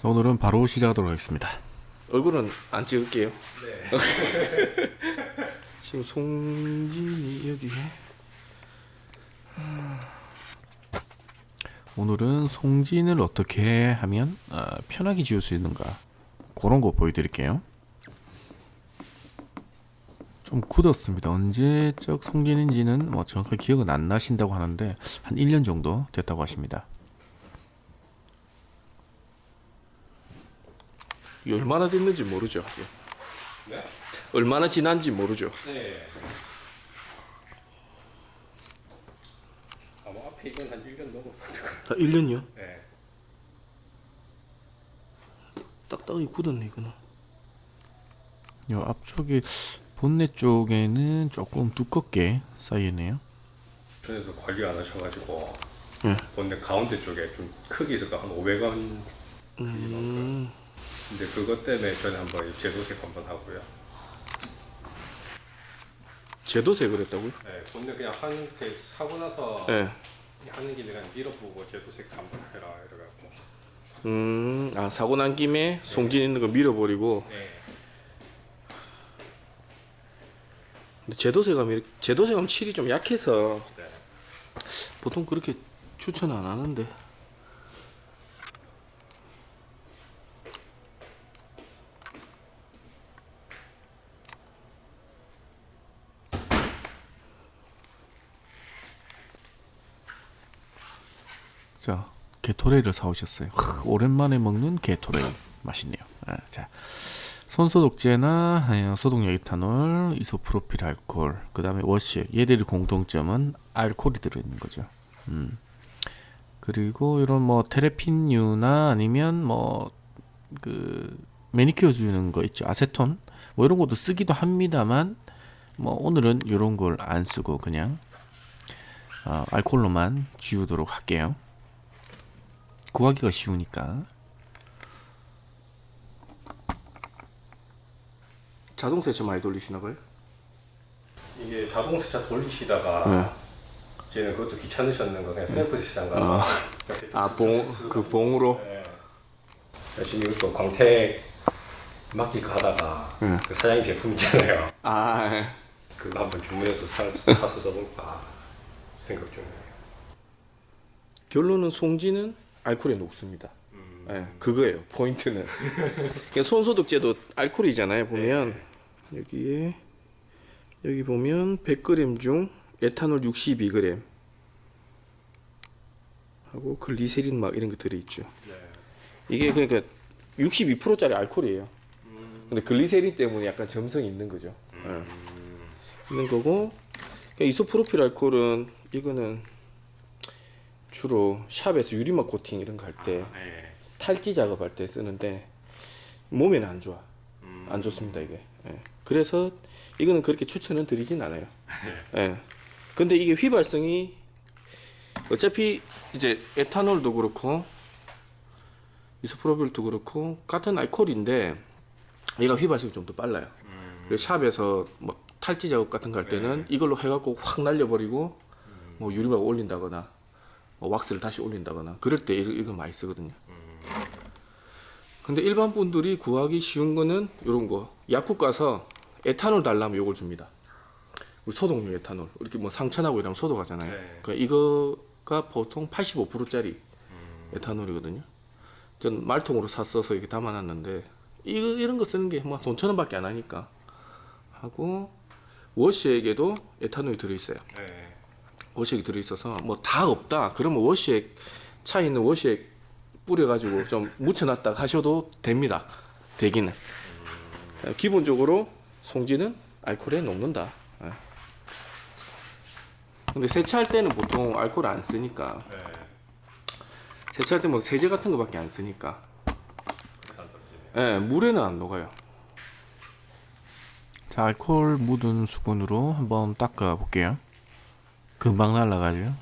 자, 오늘은 바로 시작하도록 하겠습니다. 얼굴은 안 찍을게요. 지금 송진이 여기 오늘은 송진을 어떻게 하면 어, 편하게 지울 수 있는가 그런 거 보여드릴게요. 좀 굳었습니다. 언제적 송진인지는 뭐 정확하게 기억은 안 나신다고 하는데 한 1년 정도 됐다고 하십니다. 이게 얼마나 됐는지 모르죠. 네? 얼마나 지난지 모르죠. 네. 아마 앞에 이건 한 1년 넘었거든요. 다 1년이요? 네. 딱딱하게 굳었네 이거는. 요 앞쪽에 본넷 쪽에는 조금 두껍게 쌓이네요. 전에도 관리 안 하셔가지고 예. 본데 가운데 쪽에 좀 크게 있을까 한 500원. 음. 근데 그것 때문에 저는 한번 이 제도색 한번 하고요. 제도세 그랬다고요? 네. 본데 그냥 한테 사고 나서 네. 하는 길에 그냥 밀어보고 제도색 한번 해라 이래갖고. 음. 아 사고 난 김에 송진 있는 거 밀어버리고. 네. 근데 이렇게 제도세감 칠이 좀 약해서 네. 보통 그렇게 추천 안 하는데. 자, 게토레이를 사오셨어요. 하, 오랜만에 먹는 게토레이 맛있네요. 아, 자, 손소독제나 아니면 소독약 이탄올, 이소프로필 알코올, 그 다음에 워시 얘들의 공통점은 알코올이 들어있는 거죠. 음. 그리고 이런 뭐 테레핀유나 아니면 뭐 그 매니큐어 주는 거 있죠 아세톤 뭐 이런 것도 쓰기도 합니다만 뭐 오늘은 이런 걸 안 쓰고 그냥 어, 알코올로만 지우도록 할게요. 구하기가 쉬우니까 자동 세차 많이 돌리시나 봐요? 이게 자동 세차 돌리시다가 네. 쟤는 그것도 귀찮으셨는 거 그냥 샘플 시장 가서 아, 봉, 그 봉으로? 네. 지금 이것도 광택 맡길까 하다가 네. 그 사장님 제품 있잖아요 아, 예. 그거 한번 주문해서 사, 사서 써볼까 생각 중이에요 결론은 송지는 알코올에 녹습니다. 음. 예, 그거예요. 포인트는. 그러니까 손소독제도 알코올이잖아요. 보면 여기에 여기 보면 100g 중 에탄올 62g 하고 글리세린 막 이런 거 들어 있죠. 네. 이게 그러니까 62%짜리 알코올이에요. 음. 근데 글리세린 때문에 약간 점성이 있는 거죠. 예. 있는 거고 그러니까 이소프로필 알코올은 이거는 주로 샵에서 유리막 코팅 이런 거 할때 네. 탈지 작업할 때 쓰는데 몸에는 안 좋아 음. 안 좋습니다 이게 예. 그래서 이거는 그렇게 추천은 드리진 않아요 예. 근데 이게 휘발성이 어차피 이제 에탄올도 그렇고 이소프로필도 그렇고 같은 알코올인데 얘가 휘발성이 좀 더 빨라요 음. 그래서 샵에서 막 탈지 작업 같은 거 할 때는 이걸로 해갖고 확 날려버리고 뭐 유리막 올린다거나 뭐 왁스를 다시 올린다거나 그럴 때 이거, 이거 많이 쓰거든요. 근데 일반 분들이 구하기 쉬운 거는 이런 거 약국 가서 에탄올 달라면 이걸 줍니다. 우리 소독용 에탄올 이렇게 뭐 상처나고 이러면 소독하잖아요. 네. 그러니까 이거가 보통 85%짜리 음. 에탄올이거든요. 전 말통으로 샀어서 이렇게 담아놨는데 이거 이런 거 쓰는 게 뭐 돈 천 원밖에 안 하니까 하고 워시액에도 에탄올이 들어있어요. 네. 워시액이 들어있어서 뭐 다 없다. 그러면 워시액 차 있는 워시액 뿌려가지고 좀 묻혀놨다 하셔도 됩니다. 되기는 기본적으로 송지는 알코올에 녹는다. 예. 근데 세차할 때는 보통 알코올 안 쓰니까 네. 세차할 때 뭐 세제 같은 거밖에 안 쓰니까. 예, 물에는 안 녹아요. 자 알코올 묻은 수건으로 한번 닦아 볼게요. 금방 날라가죠.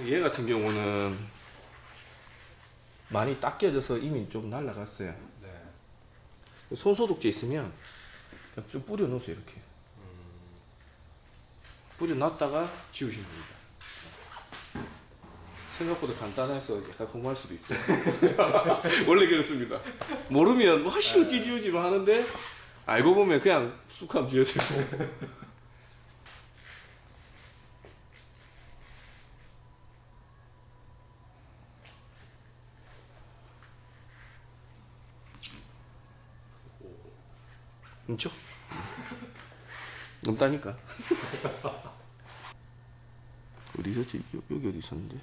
예. 얘 같은 경우는 많이 닦여져서 이미 좀 날라갔어요. 네. 손소독제 있으면 그냥 좀 뿌려 놓으세요 이렇게. 뿌려 놨다가 지우시면 됩니다. 생각보다 간단해서 약간 공부할 수도 있어요. 원래 그렇습니다. 모르면 뭐 하시고 찌지우지로 하는데 알고 보면 그냥 쑥하면 지어지고. 그렇죠? 넘다니까. 어디 있었지? 여- 여기 어디 있었는데?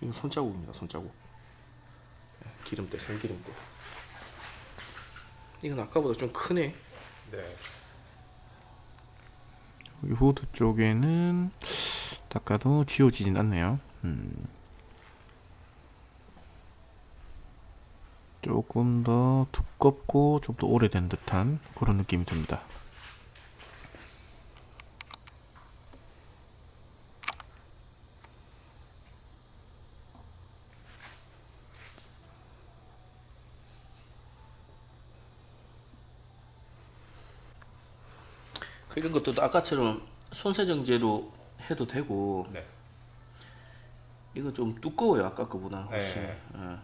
이거 손자국입니다. 손자국. 예, 기름때, 손기름때. 이건 아까보다 좀 크네. 네. 후드 쪽에는 닦아도 지워지진 않네요. 음. 조금 더 두껍고 좀 더 오래된 듯한 그런 느낌이 듭니다. 이런 것도 아까처럼 손세정제로 해도 되고 네. 이거 좀 두꺼워요 아까 훨씬 네. 예.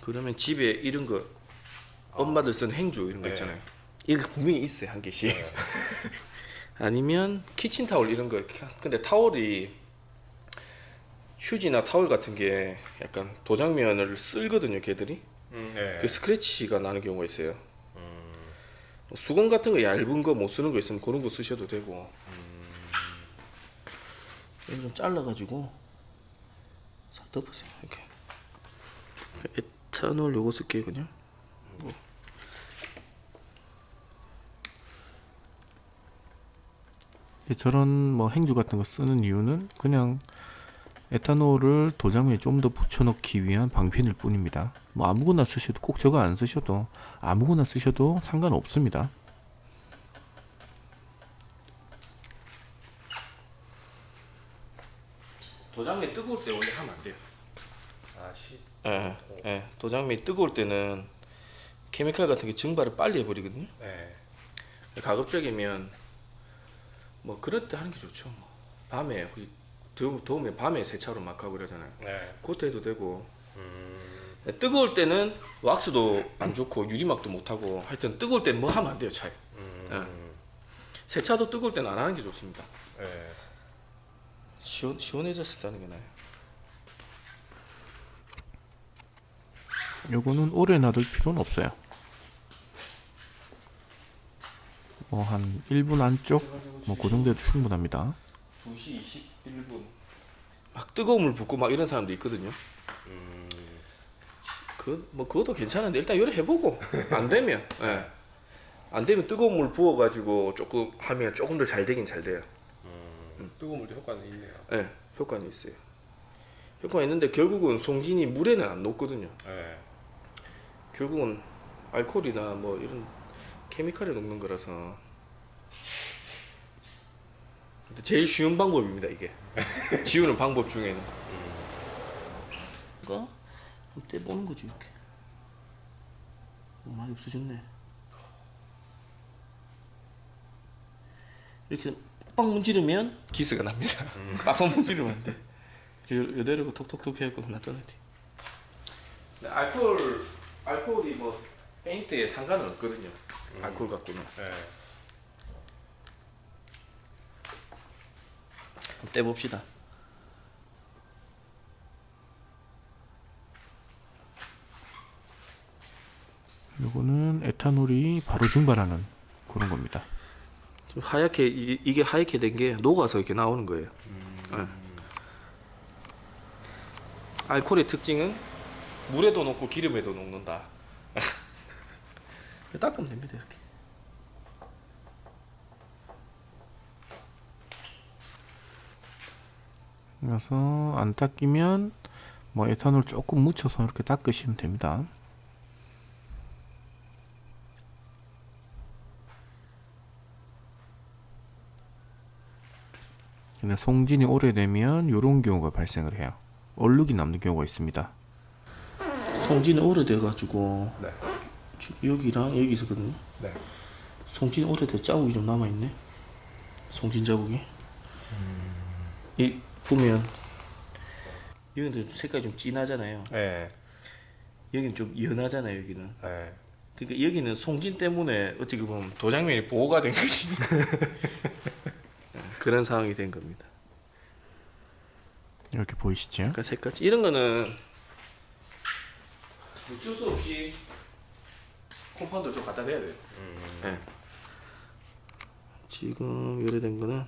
그러면 집에 이런 거 엄마들 쓰는 행주 이런 거 네. 있잖아요 이거 분명히 있어요 한 개씩 네. 아니면 키친 타올 이런 거 근데 타월이 휴지나 타월 같은 게 약간 도장면을 쓸거든요 걔들이 음, 네. 그 스크래치가 나는 경우가 있어요 수건 같은 거 얇은 거 못 쓰는 거 있으면 그런 거 쓰셔도 되고. 이거 좀 잘라가지고 싹 덮으세요 이렇게. 에탄올 요거 쓸게요 그냥. 근데 저런 뭐 행주 같은 거 쓰는 이유는 그냥 에탄올을 도장에 좀 더 붙여넣기 위한 방편일 뿐입니다. 뭐 아무거나 쓰셔도 꼭 저거 안 쓰셔도 아무거나 쓰셔도 상관없습니다. 도장면 뜨거울 때 원래 하면 안 돼요 아, 시. 예, 예. 도장면이 뜨거울 때는 케미칼 같은 게 증발을 빨리 해버리거든요 네. 가급적이면 뭐 그럴 때 하는 게 좋죠 뭐. 밤에 더우- 더우면 밤에 세차로 막 하고 그러잖아요. 네. 그것도 해도 되고. 음, 뜨거울 때는 왁스도 안 좋고 유리막도 못 하고 하여튼 뜨거울 때는 뭐 하면 안 돼요 차에. 음, 세차도 뜨거울 때는 안 하는 게 좋습니다. 네. 시원, 시원해졌을 때 하는 게 나아요. 요거는 오래 놔둘 필요는 없어요. 뭐 한 1분 안쪽? 뭐 그 정도도 충분합니다. 2시 21분. 막 뜨거운 물 붓고 막 이런 사람도 있거든요. 음, 그 뭐 그것도 괜찮은데 일단 요리 해보고 안 되면 예. 안 되면 뜨거운 물 부어가지고 조금 하면 조금 더 잘 되긴 잘 돼요. 음, 뜨거운 물도 효과는 있네요. 예 효과는 있어요. 효과가 있는데 결국은 송진이 물에는 안 녹거든요. 네. 결국은 알코올이나 뭐 이런 케미칼에 녹는 거라서 근데 제일 쉬운 방법입니다 이게. 지우는 방법 중에는. 그러니까 한번 떼보는 거지 이렇게. 어, 많이 없어졌네. 이렇게 빡 문지르면 기스가 납니다. 빡빡 문지르면 안돼. 요- 요대로 톡톡톡 해갖고 놔둬야 돼 알코올 알코올이 뭐 페인트에 상관은 없거든요. 알코올 갖고는. 네. 한번 떼봅시다. 요거는 에탄올이 바로 증발하는 그런 겁니다. 좀 하얗게 이게, 이게 하얗게 된 게 녹아서 이렇게 나오는 거예요. 네. 알코올의 특징은 물에도 녹고 기름에도 녹는다. 닦으면 됩니다 이렇게. 그래서 안 닦이면 뭐 에탄올 조금 묻혀서 이렇게 닦으시면 됩니다. 근데 송진이 오래되면 이런 경우가 발생을 해요. 얼룩이 남는 경우가 있습니다. 송진이 오래돼가지고 네. 여기랑 여기 있었거든요. 네. 송진 오래돼 자국이 좀 남아 있네. 송진 자국이. 이 보면 여기는 색깔이 좀 진하잖아요. 네. 여기는 좀 연하잖아요. 여기는. 네. 그러니까 여기는 송진 때문에 어떻게 보면 도장면이 보호가 된 것이 그런 상황이 된 겁니다. 이렇게 보이시죠? 그러니까 색깔 이런 거는 어쩔 수 없이 컴파운드 좀 갖다 대야 돼요. 네. 지금 요래된 거는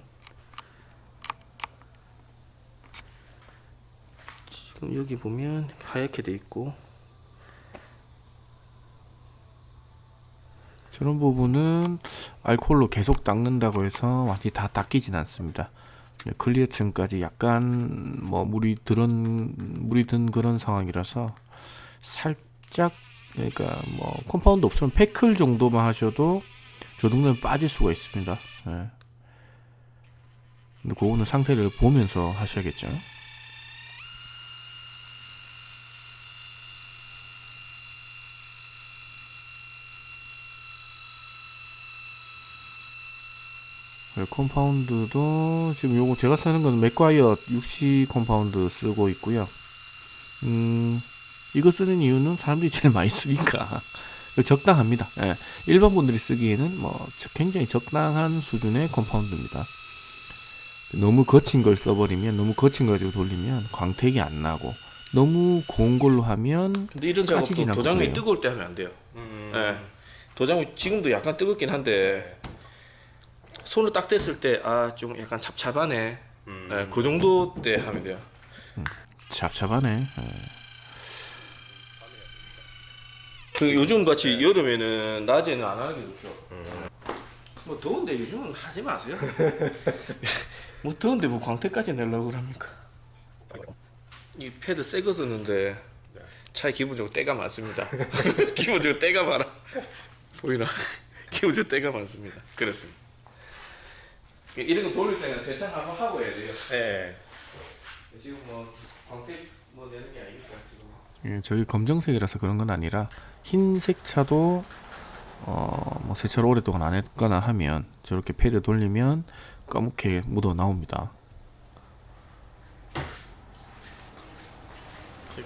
지금 여기 보면 하얗게 돼 있고 저런 부분은 알코올로 계속 닦는다고 해서 완전히 다 닦이진 않습니다. 클리어층까지 약간 뭐 물이 들은 물이 든 그런 상황이라서 살짝 그러니까 뭐 컴파운드 없으면 패클 정도만 하셔도 저 정도는 빠질 수가 있습니다. 예. 근데 그거는 상태를 보면서 하셔야겠죠. 컴파운드도 지금 요거 제가 쓰는 건 맥과이어 60 컴파운드 쓰고 있고요. 음, 이거 쓰는 이유는 사람들이 제일 많이 쓰니까 적당합니다. 예, 일반 분들이 쓰기에는 뭐 저- 굉장히 적당한 수준의 컴파운드입니다. 너무 거친 걸 써버리면 너무 거친 거 가지고 돌리면 광택이 안 나고 너무 고운 걸로 하면 근데 이런 작업도 그래요. 뜨거울 때 하면 안 돼요. 음. 예. 도장면 지금도 약간 뜨겁긴 한데 손을 딱 댔을 때 아 좀 약간 찹찹하네. 음. 예, 그 정도 때 하면 돼요. 잡잡하네. 예. 그 요즘 같이 여름에는 낮에는 안 하는 게 좋죠. 뭐 더운데 요즘은 하지 마세요. 뭐 더운데 뭐 광택까지 내려고 합니까? 이 패드 새거 썼는데 네. 차에 기본적으로 때가 많습니다. 기본적으로 때가 많아. 보이나? 기본적으로 때가 많습니다. 그렇습니다. 이런 거 돌릴 때는 세차 한번 하고 해야 돼요. 네. 지금 뭐 광택 뭐 내는 게 아니니까 지금. 예, 저희 검정색이라서 그런 건 아니라 흰색 차도 어뭐 세차를 오랫동안 안 했거나 하면 저렇게 패드 돌리면 까맣게 묻어 나옵니다.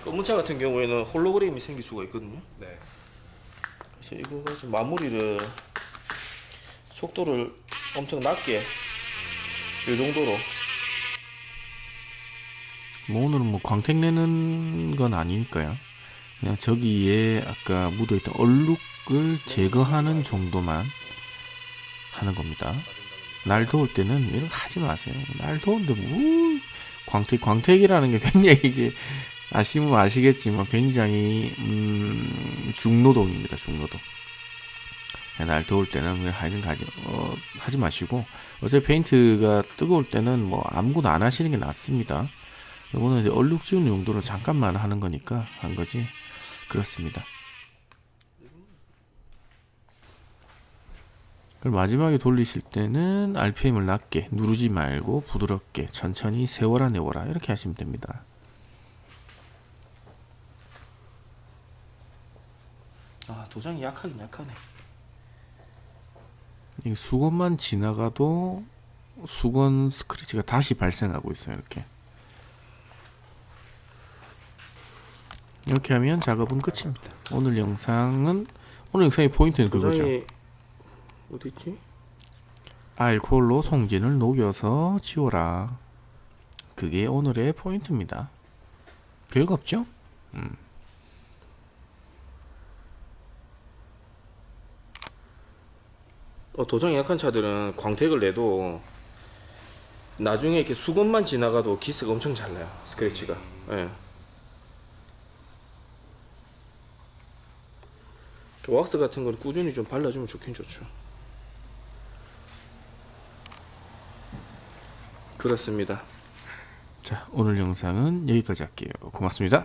검은 차 같은 경우에는 홀로그램이 생길 수가 있거든요. 네. 그래서 이거 마무리를 속도를 엄청 낮게 이 정도로 뭐 오늘은 뭐 광택 내는 건 아니니까요. 그냥 저기에 아까 묻어있던 얼룩을 제거하는 정도만 하는 겁니다. 날 더울 때는 이런 거 하지 마세요. 날 더운데 뭐 광택 광택이라는 게 굉장히 이제 아시면 아시겠지만 굉장히 음, 중노동입니다. 중노동. 날 더울 때는 그냥 하여튼 가지 어, 하지 마시고 어차피 페인트가 뜨거울 때는 뭐 아무거나 안 하시는 게 낫습니다. 이거는 이제 얼룩 지우는 용도로 잠깐만 하는 거니까 한 거지 그렇습니다. 그럼 마지막에 돌리실 때는 RPM을 낮게 누르지 말고 부드럽게 천천히 세워라 내워라 이렇게 하시면 됩니다. 아 도장이 약하긴 약하네. 이 수건만 지나가도 수건 스크래치가 다시 발생하고 있어요 이렇게. 이렇게 하면 작업은 끝입니다. 오늘 영상은 오늘 영상의 포인트는 그거죠. 어디 있지? 알코올로 송진을 녹여서 지워라. 그게 오늘의 포인트입니다. 별거 없죠? 어, 도장이 약한 차들은 광택을 내도 나중에 이렇게 수건만 지나가도 기스가 엄청 잘 나요 스크래치가. 예. 그 왁스 같은 걸 꾸준히 좀 발라주면 좋긴 좋죠. 그렇습니다. 자 오늘 영상은 여기까지 할게요 고맙습니다